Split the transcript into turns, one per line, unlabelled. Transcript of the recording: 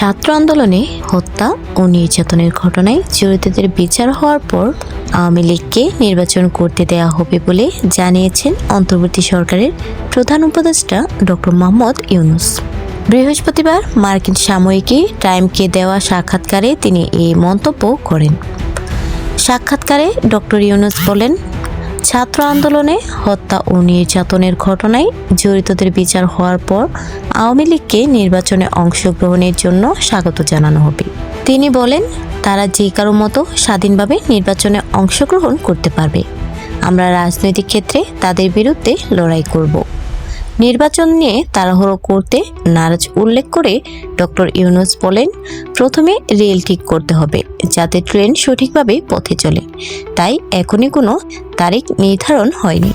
ছাত্র আন্দোলনে হত্যা ও নির্যাতনের ঘটনায় জড়িতদের বিচার হওয়ার পর আওয়ামী লীগকে নির্বাচন করতে দেওয়া হবে বলে জানিয়েছেন অন্তর্বর্তী সরকারের প্রধান উপদেষ্টা ডক্টর মোহাম্মদ ইউনুস। বৃহস্পতিবার মার্কিন সাময়িকী টাইমকে দেওয়া সাক্ষাৎকারে তিনি এই মন্তব্য করেন। সাক্ষাৎকারে ডক্টর ইউনুস বলেন ছাত্র আন্দোলনে হত্যা ও নির্যাতনের ঘটনায় জড়িতদের বিচার হওয়ার পর আওয়ামী লীগকে নির্বাচনে অংশগ্রহণের জন্য স্বাগত জানানো হবে। তিনি বলেন, তারা যে কারও মতো স্বাধীনভাবে নির্বাচনে অংশগ্রহণ করতে পারবে। আমরা রাজনৈতিক ক্ষেত্রে তাদের বিরুদ্ধে লড়াই করব। নির্বাচন নিয়ে তাড়াহুড়ো করতে নারাজ উল্লেখ করে ডক্টর ইউনুস বলেন, প্রথমে রেল ঠিক করতে হবে, যাতে ট্রেন সঠিকভাবে পথে চলে। তাই এখনই কোনো তারিখ নির্ধারণ হয়নি।